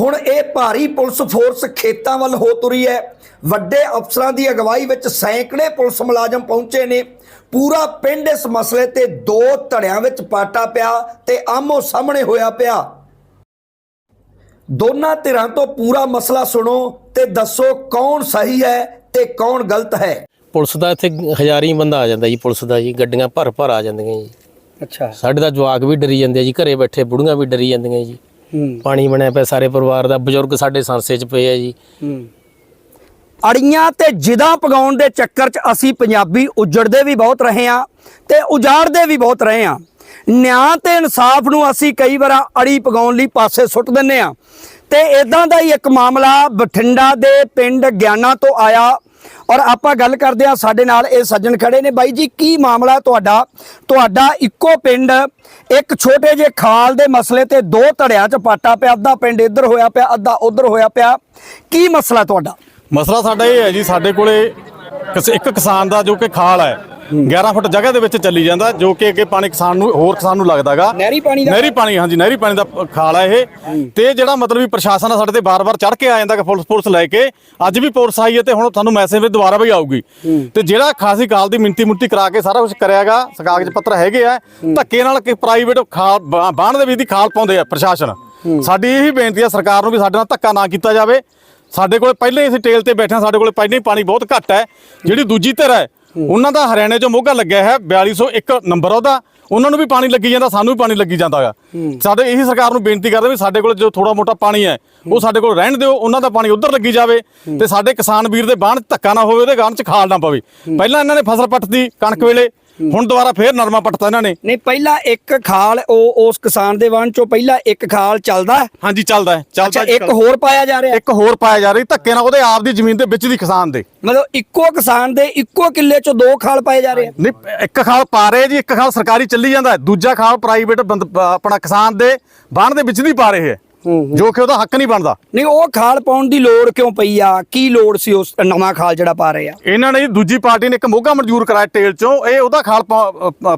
ਹੁਣ ਇਹ ਭਾਰੀ ਪੁਲਿਸ ਫੋਰਸ ਖੇਤਾਂ ਵੱਲ ਹੋ ਤੁਰੀ ਹੈ। ਵੱਡੇ ਅਫਸਰਾਂ ਦੀ ਅਗਵਾਈ ਵਿੱਚ ਸੈਂਕੜੇ ਪੁਲਿਸ ਮੁਲਾਜ਼ਮ ਪਹੁੰਚੇ ਨੇ। ਪੂਰਾ ਪਿੰਡ ਇਸ ਮਸਲੇ ਤੇ ਦੋ ਧੜਿਆਂ ਵਿੱਚ ਪਾਟਾ ਪਿਆ ਤੇ ਆਮੋ ਸਾਹਮਣੇ ਹੋਇਆ ਪਿਆ। ਦੋਨਾਂ ਧਿਰਾਂ ਤੋਂ ਪੂਰਾ ਮਸਲਾ ਸੁਣੋ ਤੇ ਦੱਸੋ ਕੌਣ ਸਹੀ ਹੈ ਤੇ ਕੌਣ ਗਲਤ ਹੈ। ਪੁਲਿਸ ਦਾ ਇੱਥੇ ਹਜ਼ਾਰੀ ਬੰਦਾ ਆ ਜਾਂਦਾ ਜੀ ਪੁਲਿਸ ਦਾ ਜੀ ਗੱਡੀਆਂ ਭਰ ਭਰ ਆ ਜਾਂਦੀਆਂ ਜੀ। ਅੱਛਾ। ਸਾਡੇ ਦਾ ਜਵਾਕ ਵੀ ਡਰੀ ਜਾਂਦੇ ਜੀ ਘਰੇ ਬੈਠੇ ਬੁੜੀਆਂ ਵੀ ਡਰੀ ਜਾਂਦੀਆਂ ਜੀ। ਪਾਣੀ ਬਣਿਆ ਪਿਆ ਸਾਰੇ ਪਰਿਵਾਰ ਦਾ ਬਜ਼ੁਰਗ ਸਾਡੇ ਸੰਸੇ 'ਚ ਪਏ ਆ ਜੀ। ਅੜੀਆਂ ਤੇ ਜਿਦਾ ਪਗਾਉਣ ਦੇ ਚੱਕਰ 'ਚ ਅਸੀਂ ਪੰਜਾਬੀ ਉਜੜਦੇ ਵੀ ਬਹੁਤ ਰਹੇ ਆ ਤੇ ਉਜਾੜਦੇ ਵੀ ਬਹੁਤ ਰਹੇ ਆ। ਨਿਆਂ ਤੇ ਇਨਸਾਫ ਨੂੰ ਅਸੀਂ ਕਈ ਵਾਰ ਅੜੀ ਪਗਾਉਣ ਲਈ ਪਾਸੇ ਸੁੱਟ ਦਿੰਨੇ ਆ। ਤੇ ਇਦਾਂ ਦਾ ਹੀ ਇੱਕ ਮਾਮਲਾ ਬਠਿੰਡਾ ਦੇ ਪਿੰਡ ਗਿਆਨਾ ਤੋਂ ਆਇਆ। ਔਰ ਆਪਾਂ ਗੱਲ ਕਰਦੇ ਆ ਸਾਡੇ ਨਾਲ ਇਹ ਸੱਜਣ ਖੜੇ ਨੇ। ਬਾਈ ਜੀ, ਕੀ ਮਾਮਲਾ ਤੁਹਾਡਾ? ਤੁਹਾਡਾ ਇੱਕੋ ਪਿੰਡ, ਇੱਕ ਛੋਟੇ ਜਿਹੇ ਖਾਲ ਦੇ ਮਸਲੇ ਤੇ ਦੋ ਧੜਿਆਂ 'ਚ ਪਾਟਾ ਪਿਆ, ਅੱਧਾ ਪਿੰਡ ਇੱਧਰ ਹੋਇਆ ਪਿਆ, ਅੱਧਾ ਉੱਧਰ ਹੋਇਆ ਪਿਆ। ਕੀ ਮਸਲਾ ਤੁਹਾਡਾ? ਮਸਲਾ ਸਾਡਾ ਇਹ ਹੈ ਜੀ, ਸਾਡੇ ਕੋਲੇ ਕਿਸ- ਇੱਕ ਕਿਸਾਨ ਦਾ ਜੋ ਕਿ ਖਾਲ ਹੈ 11 ਫੁੱਟ ਜਗ੍ਹਾ ਦੇ ਵਿੱਚ ਚੱਲੀ ਜਾਂਦਾ ਜੋ ਕਿ ਅੱਗੇ ਪਾਣੀ ਕਿਸਾਨ ਨੂੰ ਹੋਰ ਕਿਸਾਨ ਨੂੰ ਲੱਗਦਾਗਾ ਨਹਿਰੀ ਪਾਣੀ ਦਾ? ਨਹਿਰੀ ਪਾਣੀ ਹਾਂਜੀ ਨਹਿਰੀ ਪਾਣੀ ਦਾ ਖਾਲ ਹੈ ਇਹ। ਤੇ ਜਿਹੜਾ ਮਤਲਬ ਵੀ ਪ੍ਰਸ਼ਾਸਨ ਆ ਸਾਡੇ ਤੇ ਬਾਰ-ਬਾਰ ਚੜ ਕੇ ਆ ਜਾਂਦਾ ਕਿ ਪੁਲਿਸ ਪੁਲਿਸ ਲੈ ਕੇ ਅੱਜ ਵੀ ਪੁਲਿਸ ਆਈ ਹੈ ਤੇ ਹੁਣ ਤੁਹਾਨੂੰ ਮੈਸੇਜ ਵੀ ਦੁਬਾਰਾ ਵੀ ਆਊਗੀ। ਤੇ ਜਿਹੜਾ ਖਾਸੀ ਕਾਲ ਦੀ ਮਿੰਤੀ ਮੁੰਤੀ ਕਰਾ ਕੇ ਸਾਰਾ ਕੁਝ ਕਰਿਆਗਾ ਕਾਗਜ਼ ਪੱਤਰ ਹੈਗੇ ਆ ਧੱਕੇ ਨਾਲ ਕਿ ਪ੍ਰਾਈਵੇਟ ਖਾਲ ਬਾਣ ਦੇ ਵਿੱਚ ਦੀ ਖਾਲ ਪਾਉਂਦੇ ਆ ਪ੍ਰਸ਼ਾਸਨ। ਸਾਡੀ ਇਹੀ ਬੇਨਤੀ ਆ ਸਰਕਾਰ ਨੂੰ ਵੀ ਸਾਡੇ ਨਾਲ ਧੱਕਾ ਨਾ ਕੀਤਾ ਜਾਵੇ। ਸਾਡੇ ਕੋਲ ਪਹਿਲੇ ਹੀ ਅਸੀਂ ਟੇਲ ਤੇ ਬੈਠੇ ਸਾਡੇ ਕੋਲ ਪਹਿਲੇ ਹੀ ਪਾਣੀ ਬਹੁਤ ਘੱਟ ਹੈ। ਜਿਹੜੀ ਦੂਜੀ ਧਿਰ ਹੈ ਉਹਨਾਂ ਦਾ ਹਰਿਆਣੇ ਚੋਂ ਮੋਗਾ ਲੱਗਿਆ ਹੈ 4201 ਨੰਬਰ ਉਹਦਾ। ਉਹਨਾਂ ਨੂੰ ਵੀ ਪਾਣੀ ਲੱਗੀ ਜਾਂਦਾ ਸਾਨੂੰ ਵੀ ਪਾਣੀ ਲੱਗੀ ਜਾਂਦਾਗਾ ਸਾਡੇ ਇਹੀ ਸਰਕਾਰ ਨੂੰ ਬੇਨਤੀ ਕਰਦੇ ਵੀ ਸਾਡੇ ਕੋਲ ਜੋ ਥੋੜਾ ਮੋਟਾ ਪਾਣੀ ਹੈ ਉਹ ਸਾਡੇ ਕੋਲ ਰਹਿਣ ਦਿਓ ਉਹਨਾਂ ਦਾ ਪਾਣੀ ਉਧਰ ਲੱਗੀ ਜਾਵੇ ਤੇ ਸਾਡੇ ਕਿਸਾਨ ਵੀਰ ਦੇ ਬਾਣ ਧੱਕਾ ਨਾ ਹੋਵੇ ਉਹਦੇ ਗਾਣ 'ਚ ਖਾਲ ਨਾ ਪਵੇ। ਪਹਿਲਾਂ ਇਹਨਾਂ ਨੇ ਫਸਲ ਪੱਟਦੀ ਕਣਕ ਵੇਲੇ ਹੁਣ ਦੁਬਾਰਾ ਫੇਰ ਨਰਮਾ ਪੱਟਤਾ ਇਹਨਾਂ ਨੇ। ਨਹੀਂ ਪਹਿਲਾਂ ਇੱਕ ਖਾਲ ਉਹ ਉਸ ਕਿਸਾਨ ਦੇ ਵਣ ਚੋਂ ਪਹਿਲਾਂ ਇੱਕ ਖਾਲ ਚੱਲਦਾ। ਹਾਂਜੀ ਚੱਲਦਾ ਹੈ ਚੱਲਦਾ ਅੱਛਾ ਇੱਕ ਹੋਰ ਪਾਇਆ ਜਾ ਰਿਹਾ ਇੱਕ ਹੋਰ ਪਾਇਆ ਜਾ ਰਹੀ ਧੱਕੇ ਨਾਲ ਉਹਦੇ ਆਪ ਦੀ ਜ਼ਮੀਨ ਦੇ ਵਿੱਚ ਦੀ ਕਿਸਾਨ ਦੇ। ਮਤਲਬ ਇੱਕੋ ਕਿਸਾਨ ਦੇ ਇੱਕੋ ਕਿੱਲੇ ਚੋਂ ਦੋ ਖਾਲ ਪਾਏ ਜਾ ਰਹੇ ਆ। ਨਹੀਂ ਇੱਕ ਖਾਲ ਪਾ ਰਹੇ ਜੀ ਇੱਕ ਖਾਲ ਸਰਕਾਰੀ ਚੱਲੀ ਜਾਂਦਾ ਦੂਜਾ ਖਾਲ ਪ੍ਰਾਈਵੇਟ ਆਪਣਾ ਕਿਸਾਨ ਦੇ ਬਾਣ ਦੇ ਵਿੱਚ ਦੀ ਪਾ ਰਹੇ ਹੈ ਜੋ ਕਿ ਉਹਦਾ ਹੱਕ ਨਹੀਂ ਬਣਦਾ। ਨਹੀਂ ਉਹ ਖਾਲ ਪਾਉਣ ਦੀ ਲੋੜ ਕਿਉਂ ਪਈ ਆ? ਕੀ ਲੋੜ ਸੀ ਉਸ ਨਵਾਂ ਖਾਲ ਜਿਹੜਾ ਪਾ ਰਹੇ ਆ? ਇਹਨਾਂ ਨੇ ਦੂਜੀ ਪਾਰਟੀ ਨੇ ਇੱਕ ਮੋਗਾ ਮਨਜ਼ੂਰ ਕਰਾਇਆ ਟੇਲ ਚੋਂ। ਇਹ ਉਹਦਾ ਖਾਲ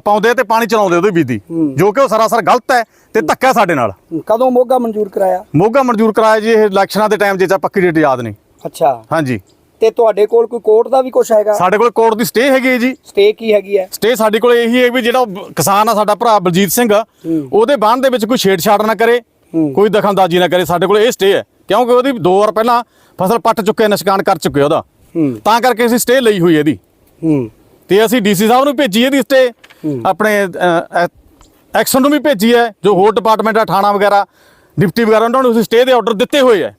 ਪਾਉਂਦੇ ਤੇ ਪਾਣੀ ਚਲਾਉਂਦੇ ਉਹਦੇ ਬੀਦੀ ਜੋ ਕਿ ਉਹ ਸਰਾਸਰ ਗਲਤ ਹੈ ਤੇ ਧੱਕਾ ਸਾਡੇ ਨਾਲ। ਕਦੋਂ ਮੋਗਾ ਮਨਜ਼ੂਰ ਕਰਾਇਆ? ਮੋਗਾ ਮਨਜ਼ੂਰ ਕਰਾਇਆ ਜੀ ਇਹ ਇਲੈਕਸ਼ਨਾਂ ਦੇ ਟਾਈਮ ਜੇ ਚਾ ਪੱਕੀ ਡੇਟ ਯਾਦ ਨਹੀਂ। ਅੱਛਾ। ਹਾਂਜੀ। ਤੇ ਤੁਹਾਡੇ ਕੋਲ ਕੋਈ ਕੋਰਟ ਦਾ ਵੀ ਕੁਝ ਹੈਗਾ? ਸਾਡੇ ਕੋਲ ਕੋਰਟ ਦੀ ਸਟੇ ਹੈਗੀ ਹੈ ਜੀ। ਸਟੇ ਕੀ ਹੈਗੀ ਹੈ? ਸਟੇ ਸਾਡੇ ਕੋਲ ਇਹੀ ਹੈ ਵੀ ਜਿਹੜਾ ਕਿਸਾਨ ਆ ਸਾਡਾ ਭਰਾ ਬਲਜੀਤ ਸਿੰਘ ਉਹਦੇ ਬਾਣ ਦੇ ਵਿੱਚ ਕੋਈ ਛੇੜਛਾੜ ਨਾ ਕਰੇ। ਕੋਈ ਦਖਲਅੰਦਾਜ਼ੀ ਨਾ ਕਰੇ ਸਾਡੇ ਕੋਲ ਇਹ ਸਟੇ ਹੈ। ਕਿਉਂਕਿ ਉਹਦੀ 2 ਵਾਰ ਪਹਿਲਾਂ ਫਸਲ ਪੱਟ ਚੁੱਕੇ ਨਿਸ਼ਕਾਨ ਕਰ ਚੁੱਕੇ ਉਹਦਾ। ਤਾਂ ਕਰਕੇ ਅਸੀਂ ਸਟੇ ਲਈ ਹੋਈ ਇਹਦੀ। ਤੇ ਅਸੀਂ ਡੀਸੀ ਸਾਹਿਬ ਨੂੰ ਭੇਜੀ ਇਹਦੀ ਸਟੇ ਆਪਣੇ ਐਕਸ਼ਨ ਨੂੰ ਵੀ ਭੇਜੀ ਹੈ ਜੋ ਹੋਰ ਡਿਪਾਰਟਮੈਂਟ ਆ ਥਾਣਾ ਵਗੈਰਾ ਡਿਪਟੀ ਵਗੈਰਾ ਉਹਨਾਂ ਨੂੰ ਅਸੀਂ ਸਟੇ ਦੇ ਆਰਡਰ ਦਿੱਤੇ ਹੋਏ ਹੈ।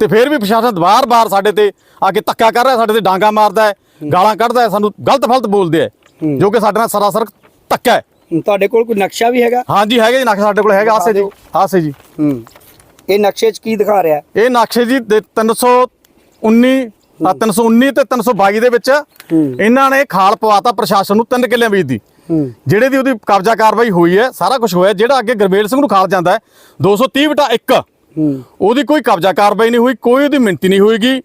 ਤੇ ਫਿਰ ਵੀ ਪ੍ਰਸ਼ਾਸਨ ਵਾਰ-ਵਾਰ ਸਾਡੇ ਤੇ ਆ ਕੇ ਧੱਕਾ ਕਰ ਰਿਹਾ ਸਾਡੇ ਤੇ ਡਾਂਗਾ ਮਾਰਦਾ ਹੈ ਗਾਲਾਂ ਕੱਢਦਾ ਹੈ ਸਾਨੂੰ ਗਲਤ ਫਲਤ ਬੋਲਦੇ ਹੈ। ਜੋ ਕਿ ਸਾਡੇ ਨਾਲ ਸਰਾਸਰ ਧੱਕਾ ਹੈ। ਤੁਹਾਡੇ ਕੋਲ ਕੋਈ ਨਕਸ਼ਾ ਵੀ ਹੈਗਾ? ਹਾਂਜੀ ਹੈਗੇ ਜੀ ਨਕਸ਼ਾ ਸਾਡੇ ਕੋਲ ਹੈਗਾ ਆਸੇ ਜੀ ਆਸੇ ਜੀ। ਹੂੰ। ਇਹ ਨਕਸ਼ੇ 'ਚ ਕੀ ਦਿਖਾ ਰਿਹਾ ਇਹ ਨਕਸ਼ੇ ਜੀ ਦੇ 319 ਆ 319 ਤੇ 322 ਦੇ ਵਿੱਚ ਇਹਨਾਂ ਨੇ ਖਾਲ ਪਵਾਤਾ ਪ੍ਰਸ਼ਾਸਨ ਨੂੰ ਤਿੰਨ ਕਿੱਲਿਆਂ ਵਿੱਚ ਦੀ। ਜਿਹੜੇ ਦੀ ਉਹਦੀ ਕਬਜ਼ਾ ਕਾਰਵਾਈ ਹੋਈ ਹੈ ਸਾਰਾ ਕੁਝ ਹੋਇਆ ਜਿਹੜਾ ਅੱਗੇ ਗੁਰਮੇਲ ਸਿੰਘ ਨੂੰ ਖਾਲ ਜਾਂਦਾ ਹੈ 230 ਬਟਾ 1 ਉਹਦੀ ਕੋਈ ਕਬਜ਼ਾ ਕਾਰਵਾਈ ਨਹੀਂ ਹੋਈ ਕੋਈ ਉਹਦੀ ਮਿੰਤੀ ਨਹੀਂ ਹੋਈਗੀ।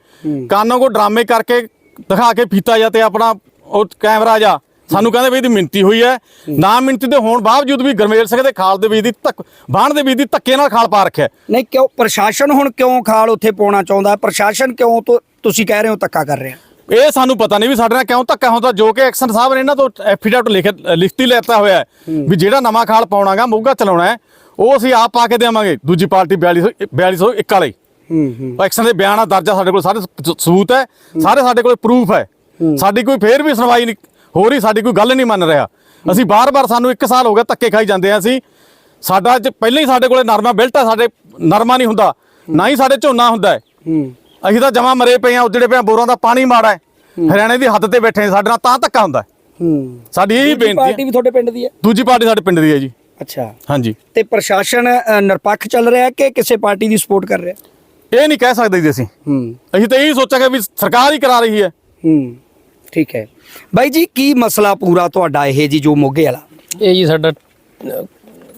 ਕਾਨਾਂ ਕੋ ਡਰਾਮੇ ਕਰਕੇ ਦਿਖਾ ਕੇ ਪੀਤਾ ਜਾ ਤੇ ਆਪਣਾ ਉਹ ਕੈਮਰਾ ਜਾ ਸਾਨੂੰ ਕਹਿੰਦੇ ਵੀ ਇਹਦੀ ਮਿੰਤੀ ਹੋਈ ਹੈ। ਨਾ ਮਿੰਤੀ ਦੇ ਹੋਣ ਬਾਵਜੂਦ ਵੀ ਗੁਰਮੇਲ ਸਿੰਘ ਦੇ ਖਾਲ ਦੇ ਵਿੱਚ ਦੀ ਧੱਕ ਬਾਣ ਦੇ ਵਿੱਚ ਦੀ ਧੱਕੇ ਨਾਲ ਖਾਲ ਪਾ ਰੱਖਿਆ ਨਹੀਂ ਕਿਉਂ? ਪ੍ਰਸ਼ਾਸਨ ਹੁਣ ਕਿਉਂ ਖਾਲ ਉੱਥੇ ਪਾਉਣਾ ਚਾਹੁੰਦਾ? ਪ੍ਰਸ਼ਾਸਨ ਕਿਉਂ ਤੁ- ਤੁਸੀਂ ਕਹਿ ਰਹੇ ਹੋ ਧੱਕਾ ਕਰ ਰਿਹਾ? ਇਹ ਸਾਨੂੰ ਪਤਾ ਨਹੀਂ ਵੀ ਸਾਡੇ ਨਾਲ ਕਿਉਂ ਧੱਕਾ ਹੁੰਦਾ। ਜੋ ਕਿ ਐਕਸ਼ਨ ਸਾਹਿਬ ਨੇ ਇਹਨਾਂ ਤੋਂ ਐਫੀਡੈਵਿਟ ਲਿਖ ਲਿਖਤੀ ਲੈਤਾ ਹੋਇਆ ਹੈ ਵੀ ਜਿਹੜਾ ਨਵਾਂ ਖਾਲ ਪਾਉਣਾਗਾ ਮੋਗਾ ਚਲਾਉਣਾ ਹੈ ਉਹ ਅਸੀਂ ਆਪ ਪਾ ਕੇ ਦੇਵਾਂਗੇ। ਦੂਜੀ ਪਾਰਟੀ 4200 4201 ਵਾਲੇ। ਹੂੰ ਹੂੰ। ਐਕਸ਼ਨ ਦੇ ਬਿਆਨ ਦਰਜਾ ਸਾਡੇ ਕੋਲ ਸਾਰੇ ਸਬੂਤ ਹੈ। ਸਾਰੇ ਸਾਡੇ ਕੋਲ ਪ੍ਰੂਫ ਹੈ। ਸਾਡੀ ਕੋਈ ਫੇਰ ਵੀ ਸੁਣਵਾਈ ਨਹੀਂ ਹੋ ਰਹੀ ਸਾਡੀ ਕੋਈ ਗੱਲ ਨਹੀਂ ਮੰਨ ਰਿਹਾ। ਅਸੀਂ ਬਾਰ-ਬਾਰ ਸਾਨੂੰ 1 ਸਾਲ ਹੋ ਗਿਆ ਧੱਕੇ ਖਾਈ ਜਾਂਦੇ ਆ ਅਸੀਂ। ਸਾਡਾ ਅੱਜ ਪਹਿਲਾਂ ਹੀ ਸਾਡੇ ਕੋਲੇ ਨਰਮਾ ਬਿਲਟ ਹੈ ਸਾਡੇ ਨਰਮਾ ਨਹੀਂ ਹੁੰਦਾ। ਨਾ ਹੀ ਸਾਡੇ ਝੋਨਾ ਹੁੰਦਾ ਹੈ। ਹੂੰ। ਅਸੀਂ ਤਾਂ ਜਮਾ ਮਰੇ ਪਏ ਆ ਉਜੜੇ ਪਏ ਆ ਬੋਰਾਂ ਦਾ ਪਾਣੀ ਮਾੜਾ ਹੈ। ਹਰਿਆਣੇ ਦੀ ਹੱਦ ਤੇ ਬੈਠੇ ਆ ਸਾਡੇ ਨਾਲ ਤਾਂ ਧੱਕਾ ਹੁੰਦਾ ਹੈ। ਹੂੰ। ਸਾਡੀ ਇਹ ਬੇਨਤੀ ਪਾਰਟੀ ਹੈ ਵੀ ਤੁਹਾਡੇ ਪਿੰਡ ਦੀ ਹੈ? ਦੂਜੀ ਪਾਰਟੀ ਸਾਡੇ ਪਿੰਡ ਦੀ ਹੈ ਜੀ। ਅੱਛਾ। ਹਾਂਜੀ। ਤੇ ਪ੍ਰਸ਼ਾਸਨ ਨਿਰਪੱਖ ਚੱਲ ਰਿਹਾ ਹੈ ਕਿ ਕਿਸੇ ਪਾਰਟੀ ਦੀ ਸਪੋਰਟ ਕਰ ਰਿਹਾ ਇਹ ਨਹੀਂ ਕਹਿ ਸਕਦੇ ਜੀ ਅਸੀਂ। ਹੂੰ। ਅਸੀਂ ਤਾਂ ਇਹੀ ਸੋਚਾਂਗੇ ਵੀ ਸਰਕਾਰ ਹੀ ਕਰਾ ਰਹੀ ਹੈ। ਹੂੰ। ਠੀਕ ਹੈ। ਬਾਈ ਜੀ ਕੀ ਮਸਲਾ ਪੂਰਾ ਤੁਹਾਡਾ ਇਹ ਜੀ ਜੋ ਮੋਗੇ ਵਾਲਾ? ਇਹ ਜੀ ਸਾਡਾ ਅਹ,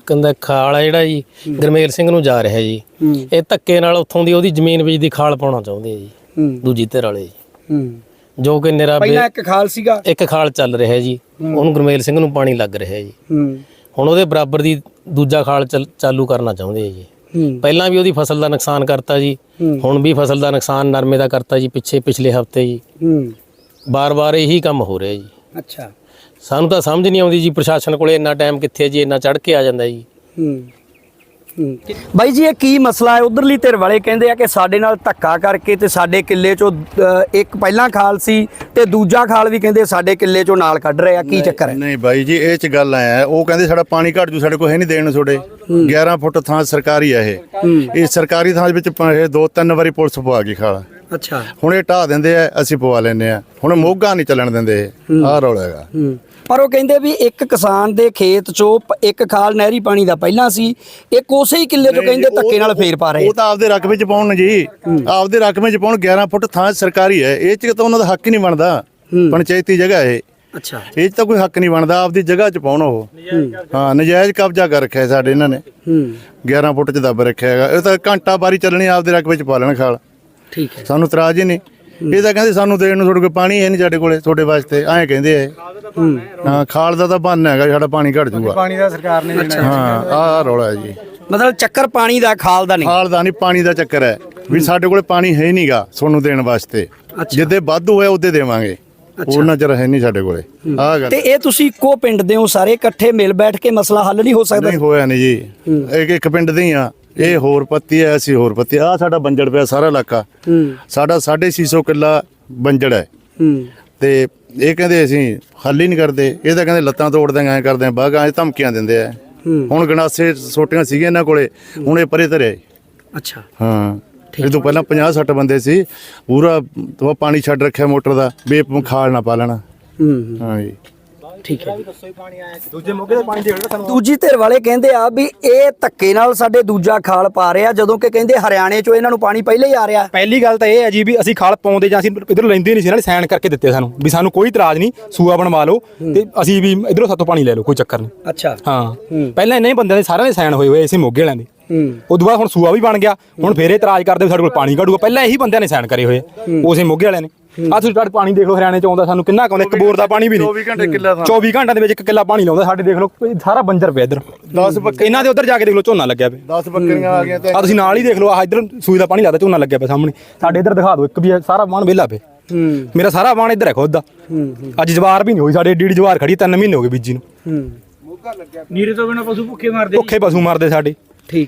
ਕਹਿੰਦਾ ਖਾਲ ਆ ਜਿਹੜਾ ਜੀ ਗਰਮੇਲ ਸਿੰਘ ਨੂੰ ਜਾ ਰਿਹਾ ਜੀ। ਹੂੰ। ਇਹ ਧੱਕੇ ਨਾਲ ਉੱਥੋਂ ਦੀ ਉਹਦੀ ਜ਼ਮੀਨ ਵਿੱਚ ਦੀ ਖਾਲ ਪਾਉਣਾ ਚਾਹੁੰਦੇ ਆ ਜੀ। ਹੂੰ। ਦੂਜੀ ਧਿਰ ਵਾਲੇ ਜੀ। ਹੂੰ। ਜੋ ਕਿ ਨਿਰਾ ਬੇ- ਪਹਿਲਾਂ ਇੱਕ ਖਾਲ ਸੀਗਾ? ਇੱਕ ਖਾਲ ਚੱਲ ਰਿਹਾ ਜੀ। ਉਹਨੂੰ ਗਰਮੇਲ ਸਿੰਘ ਨੂੰ ਪਾਣੀ ਲੱਗ ਰਿਹਾ ਜੀ। ਹੂੰ। ਹੁਣ ਉਹਦੇ ਬਰਾਬਰ ਦੀ ਦੂਜਾ ਖਾਲ ਚੱਲ- ਚਾਲੂ ਕਰਨਾ ਚਾਹੁੰਦੇ ਆ ਜੀ। ਹੂੰ। ਪਹਿਲਾਂ ਵੀ ਉਹਦੀ ਫਸਲ ਦਾ ਨੁਕਸਾਨ ਕਰਤਾ ਜੀ। ਹੂੰ। ਹੁਣ ਵੀ ਫਸਲ ਦਾ ਨੁਕਸਾਨ ਨਰਮੇ ਦਾ ਕਰਤਾ ਜੀ ਪਿੱਛੇ ਪਿਛਲੇ ਹਫ਼ਤੇ ਜੀ। ਹੂੰ। ਬਾਰ-ਬਾਰ ਇਹੀ ਕੰਮ ਹੋ ਰਿਹਾ ਜੀ। ਅੱਛਾ। ਸਾਨੂੰ ਤਾਂ ਸਮਝ ਨਹੀਂ ਆਉਂਦੀ ਜੀ ਪ੍ਰਸ਼ਾਸਨ ਕੋਲੇ ਇੰਨਾ ਟਾਈਮ ਕਿੱਥੇ ਜੀ ਇੰਨਾ ਚੜ ਕੇ ਆ ਜਾਂਦਾ ਜੀ। ਹੂੰ ਹੂੰ। ਬਾਈ ਜੀ ਇਹ ਕੀ ਮਸਲਾ ਹੈ? ਉਧਰਲੀ ਧਿਰ ਵਾਲੇ ਕਹਿੰਦੇ ਆ ਕਿ ਸਾਡੇ ਨਾਲ ਧੱਕਾ ਕਰਕੇ ਤੇ ਸਾਡੇ ਕਿੱਲੇ ਚੋਂ ਅ, ਇੱਕ ਪਹਿਲਾਂ ਖਾਲ ਸੀ ਤੇ ਦੂਜਾ ਖਾਲ ਵੀ ਕਹਿੰਦੇ ਸਾਡੇ ਕਿੱਲੇ ਚੋਂ ਨਾਲ ਕੱਢ ਰਹੇ ਆ। ਕੀ ਚੱਕਰ ਹੈ? ਨਹੀਂ ਬਾਈ ਜੀ ਇਹ ਚ ਗੱਲ ਆਇਆ। ਉਹ ਕਹਿੰਦੇ ਸਾਡਾ ਪਾਣੀ ਘਟ ਜੂ ਸਾਡੇ ਕੋਲ ਹੈ ਨਹੀਂ ਦੇਣ ਨੂੰ ਤੁਹਾਡੇ 11 ਫੁੱਟ ਥਾਂ ਸਰਕਾਰੀ ਆ ਇਹ। ਇਹ ਸਰਕਾਰੀ ਥਾਂ ਦੇ ਵਿੱਚ ਪ- ਇਹ ਦੋ ਤਿੰਨ ਵਾਰੀ ਪੁਲਿਸ ਪਵਾ ਗਈ ਖਾਲਾ। ਅੱਛਾ। ਹੁਣ ਇਹ ਢਾਹ ਦਿੰਦੇ ਆ ਅਸੀਂ ਪਵਾ ਲੈਨੇ ਆ। ਹੁਣ ਮੋਗਾ ਨਹੀਂ ਚੱਲਣ ਦਿੰਦੇ ਆਹ ਰੌਲਾ ਹੈਗਾ। ਹੂੰ। ਪਰ ਉਹ ਕਹਿੰਦੇ ਵੀ ਇੱਕ ਕਿਸਾਨ ਦੇ ਖੇਤ ਚੋਂ ਪ- ਇੱਕ ਖਾਲ ਨਹਿਰੀ ਪਾਣੀ ਦਾ ਪਹਿਲਾਂ ਸੀ ਇੱਕ ਉਸੇ ਹੀ ਕਿੱਲੇ ਚੋਂ ਕਹਿੰਦੇ ਧੱਕੇ ਨਾਲ ਫੇਰ ਪਾ ਰਹੇ ਉਹ ਤਾਂ ਆਪਦੇ ਰਕਬੇ ਚ ਪਾਉਣ ਜੀ। ਆਪਦੇ ਰਕਬੇ ਚ ਪਾਉਣ 11 ਫੁੱਟ ਥਾਂ ਸਰਕਾਰੀ ਹੈ। ਇਹ ਚ ਤਾਂ ਉਹਨਾਂ ਦਾ ਹੱਕ ਹੀ ਨਹੀਂ ਬਣਦਾ। ਪੰਚਾਇਤੀ ਜਗ੍ਹਾ ਇਹ। ਅੱਛਾ। ਇਹ 'ਚ ਤਾਂ ਕੋਈ ਹੱਕ ਨਹੀਂ ਬਣਦਾ ਆਪਦੀ ਜਗ੍ਹਾ ਚ ਪਾਉਣ ਉਹ। ਹਾਂ। ਨਜਾਇਜ਼ ਕਬਜ਼ਾ ਕਰ ਰੱਖਿਆ ਸਾਡੇ ਇਹਨਾਂ ਨੇ। ਹੂੰ। 11 ਫੁੱਟ ਚ ਦੱਬ ਰੱਖਿਆ ਹੈਗਾ। ਇਹ ਤਾਂ ਘੰਟਾ ਬਾਰੀ ਚੱਲਣੀ ਆਪਦੇ ਰਕਬੇ ਚ ਪਾ ਲੈਣ ਖਾਲ। ਠੀਕ ਹੈ। ਸਾਨੂੰ ਇਤਰਾਜ਼ ਹੀ ਨਹੀਂ। ਇਹ ਤਾਂ ਕਹਿੰਦੇ ਸਾਨੂੰ ਦੇਣ ਨੂੰ ਤੁਹਾਡੇ ਕੋਲ ਪਾਣੀ ਹੈ ਨਹੀਂ ਸਾਡੇ ਕੋਲੇ ਤੁਹਾਡੇ ਵਾਸਤੇ ਐਂ ਕਹਿੰਦੇ ਇਹ। ਹੂੰ। ਖਾਲ ਦਾ ਤਾਂ ਬਹਾਨਾ ਹੈਗਾ ਸਾਡਾ ਪਾਣੀ ਘਟ ਜੂਗਾ ਪਾਣੀ ਦਾ ਸਰਕਾਰ ਨੇ ਹਾਂ। ਆਹ ਰੌਲਾ ਹੈ ਜੀ। ਮਤਲਬ ਚੱਕਰ ਪਾਣੀ ਦਾ ਖਾਲ ਦਾ ਨਹੀਂ? ਖਾਲ ਦਾ ਨਹੀਂ ਪਾਣੀ ਦਾ ਚੱਕਰ ਹੈ। ਵੀ ਸਾਡੇ ਕੋਲੇ ਪਾਣੀ ਹੈ ਨਹੀਂਗਾ ਤੁਹਾਨੂੰ ਦੇਣ ਵਾਸਤੇ। ਅੱਛਾ। ਜਿੱਦੇ ਵਾਧੂ ਹੋਇਆ ਉਹਦੇ ਦੇਵਾਂਗੇ। ਉਹਨਾਂ ਚਿਰ ਹੈ ਨਹੀਂ ਸਾਡੇ ਕੋਲੇ। ਆਹ ਗੱਲ ਤੇ ਇਹ ਤੁਸੀਂ ਇੱਕੋ ਪਿੰਡ ਦੇ ਹੋ ਸਾਰੇ ਇਕੱਠੇ ਮਿਲ ਬੈਠ ਕੇ ਮਸਲਾ ਹੱਲ ਨਹੀਂ ਹੋ ਸਕਦਾ? ਨਹੀਂ ਹੋਇਆ ਨਹੀਂ ਜੀ। ਇੱਕ ਇੱਕ ਪਿੰਡ ਦੇ ਹੀ ਆ। ਇਹ ਹੋਰ ਪੱਤੀ ਹੈ ਅਸੀਂ ਹੋਰ ਪੱਤੀ ਆ ਸਾਡਾ ਬੰਜੜ ਪਿਆ ਸਾਰਾ ਇਲਾਕਾ। ਸਾਡਾ 650 ਕਿੱਲਾ ਬੰਜੜ ਹੈ। ਤੇ ਇਹ ਕਹਿੰਦੇ ਅਸੀਂ ਹੱਲ ਹੀ ਨਹੀਂ ਕਰਦੇ। ਇਹ ਤਾਂ ਕਹਿੰਦੇ ਲੱਤਾਂ ਤੋੜ ਦਿਆਂਗੇ ਐਂ ਕਰਦੇ ਬਾਗਾਂ 'ਚ ਧਮਕੀਆਂ ਦਿੰਦੇ ਆ। ਹੁਣ ਗਣਾਸੇ ਸੋਟੀਆਂ ਸੀਗੀਆਂ ਇਹਨਾਂ ਕੋਲੇ ਹੁਣ ਇਹ ਪਰੇ ਧਰੇ। ਅੱਛਾ। ਹਾਂ। ਇਹ ਤੋਂ ਪਹਿਲਾਂ 50 60 ਬੰਦੇ ਸੀ। ਪੂਰਾ ਪਾਣੀ ਛੱਡ ਰੱਖਿਆ ਮੋਟਰ ਦਾ। ਬੇਪ ਖਾਲ ਨਾ ਪਾ ਲੈਣਾ। ਹੂੰ। ਹਾਂ ਜੀ। ਠੀਕ ਹੈ ਦੂਜੇ ਮੋਗੇ ਦਾ ਪਾਣੀ ਦੇ ਦੇਣਾ ਸਾਨੂੰ ਦੂਜੀ ਧਿਰ ਵਾਲੇ ਕਹਿੰਦੇ ਆ ਵੀ ਇਹ ਧੱਕੇ ਨਾਲ ਸਾਡੇ ਦੂਜਾ ਖਾਲ ਪਾ ਰਿਹਾ ਜਦੋਂ ਕਿ ਕਹਿੰਦੇ ਹਰਿਆਣੇ ਚੋਂ ਇਹਨਾਂ ਨੂੰ ਪਾਣੀ ਪਹਿਲੇ ਹੀ ਆ ਰਿਹਾ। ਪਹਿਲੀ ਗੱਲ ਤਾਂ ਇਹ ਹੈ ਜੀ ਵੀ ਅਸੀਂ ਖਾਲ ਪਾਉਂਦੇ ਜਾਂ ਅਸੀਂ ਇਧਰ ਲੈਂਦੇ ਨਹੀਂ ਸੀ ਇਹਨਾਂ ਨੇ ਸਾਈਨ ਕਰਕੇ ਦਿੱਤੇ ਸਾਨੂੰ ਵੀ ਸਾਨੂੰ ਕੋਈ ਇਤਰਾਜ਼ ਨਹੀਂ ਸੂਆ ਬਣਵਾ ਲਓ ਤੇ ਅਸੀਂ ਵੀ ਇਧਰੋਂ ਸਾਤੋਂ ਪਾਣੀ ਲੈ ਲਓ ਕੋਈ ਚੱਕਰ ਨਹੀਂ। ਅੱਛਾ। ਹਾਂ। ਪਹਿਲਾਂ ਇੰਨੇ ਬੰਦਿਆਂ ਦੇ ਸਾਰਿਆਂ ਦੇ ਸਾਈਨ ਹੋਏ ਹੋਏ ਇਸੇ ਮੋਗੇ ਵਾਲਿਆਂ ਦੇ। ਹੂੰ। ਉਦੋਂ ਬਾਅਦ ਹੁਣ ਸੂਆ ਵੀ ਬਣ ਗਿਆ ਹੁਣ ਫੇਰ ਇਤਰਾਜ਼ ਕਰਦੇ ਸਾਡੇ ਕੋਲ ਪਾਣੀ ਘੜੂਗਾ ਪਹਿਲਾਂ ਇਹੀ ਬੰਦਿਆਂ ਨੇ ਸਾਈਨ ਕਰੇ ਹੋਏ ਉਸੇ ਮੋਗੇ ਵਾਲਿਆਂ ਨੇ। ਆ ਤੁਸੀਂ ਤੁਹਾਡੇ ਪਾਣੀ ਦੇਖ ਲਓ ਹਰਿਆਣੇ ਚ ਆਉਂਦਾ ਸਾਨੂੰ ਕਿੰਨਾ ਕਾਉਂਦਾ ਇੱਕ ਬੋਰ ਦਾ ਪਾਣੀ ਵੀ ਨਹੀਂ। 24 ਘੰਟੇ ਕਿੱਲਾ ਥਾਂ 24 ਘੰਟਿਆਂ ਦੇ ਵਿੱਚ ਇੱਕ ਕਿੱਲਾ ਪਾਣੀ ਲਾਉਂਦਾ ਸਾਡੇ ਦੇਖ ਲਓ ਸਾਰਾ ਬੰਜਰ ਪਿਆ ਇੱਧਰ। 10 ਬੱਕਰੀਆਂ ਇਹਨਾਂ ਦੇ ਉੱਧਰ ਜਾ ਕੇ ਦੇਖ ਲਓ ਝੋਨਾ ਲੱਗਿਆ ਪਿਆ। 10 ਬੱਕਰੀਆਂ ਆ ਗਈਆਂ ਤੇ ਆ ਤੁਸੀਂ ਨਾਲ ਹੀ ਦੇਖ ਲਓ ਆ ਇੱਧਰ ਸੂਈ ਦਾ ਪਾਣੀ ਲੱਗਦਾ ਝੋਨਾ ਲੱਗਿਆ ਪਿਆ ਸਾਹਮਣੇ। ਸਾਡੇ ਇੱਧਰ ਦਿਖਾ ਦਿਓ ਇੱਕ ਵੀ ਸਾਰਾ ਬਾਣ ਵਿਹਲਾ ਪਿਆ। ਹੂੰ। ਮੇਰਾ ਸਾਰਾ ਬਾਣ ਇੱਧਰ ਹੈ ਖੁਦ ਦਾ ਅੱਜ ਜਵਾਰ ਵੀ ਨਹੀਂ ਹੋਈ ਸਾਡੇ ਏਡੀ ਏਡੀ ਜਵਾਰ ਖੜੀ ਤਿੰਨ ਮਹੀਨੇ ਹੋ ਗਏ ਬੀਜੀ ਨੂੰ। ਹੂੰ। ਭੁੱਖੇ ਪਸ਼ੂ ਮਰਦੇ ਸਾਡੇ।